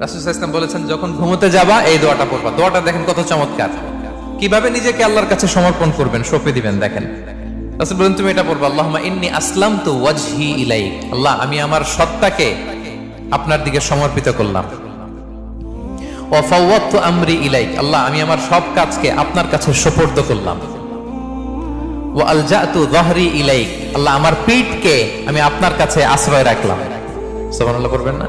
রাসুল ইসলাম বলেছেন, যখন ঘুমোতে যাবা, এই দোয়াটা পড়বা। দোয়াটা দেখেন কত চমৎকার। কীভাবে নিজেকে আল্লাহর কাছে সমর্পণ করবেন, সঁপে দিবেন, দেখেন। রাসুল বলেন, তুমি এটা পড়বা আল্লাহ ইন্নি আসলাম তো ওয়াজহি ইলাই আল্লাহ, আমি আমার সত্তাকে আপনার দিকে সমর্পিত করলাম। আমরি ইলাইক। আল্লাহ, আমি আমার সব কাজকে আপনার কাছে সোপর্দ করলাম। ওয়া আলজাতু যহরি ইলাইক। আল্লাহ, আমার পিঠকে আমি আপনার কাছে আশ্রয় রাখলাম। সুবহানাল্লাহ পড়বেন না?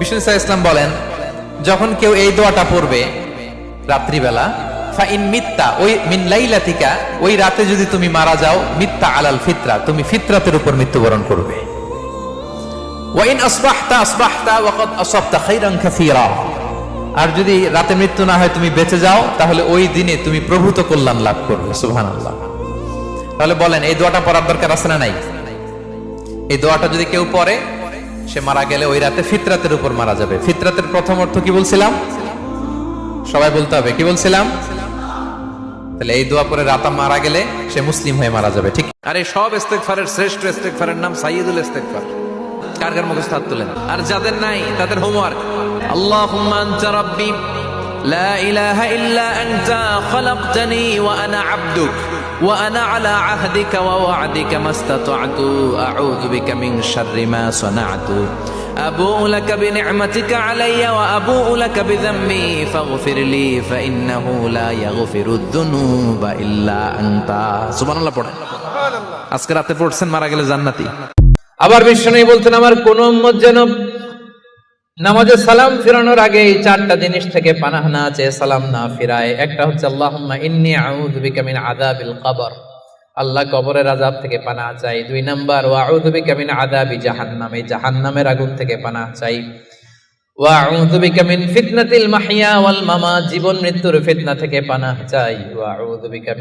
বিষ্ণু ইসলাম বলেন, যখন কেউ এই দোয়াটা পড়বে রাত্রিবেলা, ফাইন মিত্তা, ওই মিন লাইলাতিকা, ওই রাতে যদি তুমি মারা যাও, মিত্তা আলাল ফিতরা, তুমি ফিতরাতের উপর মৃত্যুবরণ করবে। ওয়াইন আসবাহতা আসবাহতা, ওয়াকাদ আসাবতা খাইরান কাসীরা। আর যদি রাতে মৃত্যু না হয় তুমি বেঁচে যাও, তাহলে ওই দিনে তুমি প্রভূত কল্যাণ লাভ করবে, সুবহানাল্লাহ। তাহলে বলেন, এই দোয়াটা পড়ার দরকার আছে না নাই? এই দোয়াটা যদি কেউ পড়ে সে মারা গেলে ওই রাতে ফিতরাতের উপর মারা যাবে। ফিতরাতের প্রথম অর্থ কি বলছিলাম? সবাই বলতে হবে, কি বলছিলাম? তাহলে এই দোয়া পরে রাতা মারা গেলে সে মুসলিম হয়ে মারা যাবে, ঠিক? আরে সব সব ইস্তেকফারের শ্রেষ্ঠ ইস্তেকফারের নাম সাইয়েদুল ইস্তেকফার কার কার মুখস্থ হাত তুলেন? আর যাদের নাই, তাদের হোমওয়ার্ক আল্লাহুম্মা আনতা রাব্বি, লা ইলাহা ইল্লা আনতা, খালাকতানি ওয়া আনা আবদুক। وأنا على عهدك ووعدك ما استطعت أعوذ بك من شر ما صنعت أبوء لك بنعمتك علي وأبوء لك بذنبي فاغفر لي فإنه لا يغفر الذنوب إلا أنت سبحان الله পড়েন আজকে রাতে পড়ছেন মারা গেলে জান্নাতি আবার বিষ্ণু বলছেন আমার কোন উম্মত যেন নামাজে সালাম ফিরানোর আগে এই চারটা জিনিস থেকে পানাহ না চেয়ে সালাম না ফিরায়। একটা হচ্ছে, আল্লাহুম্মা ইন্নী আউযু বিকা মিন কবর। আল্লাহ কবরের আযাব থেকে পানাহ চাই। দুই নাম্বার, ওয়া আউযু বিকা মিন আযাবি জাহান্নাম। এই জাহান্নামের আগুন থেকে পানাহ চাই। ফিতনাতিল মাহইয়া ওয়াল মামাত। জীবন মৃত্যুর ফিতনা থেকে পানাহ চাই। ওয়া আউযু বিকা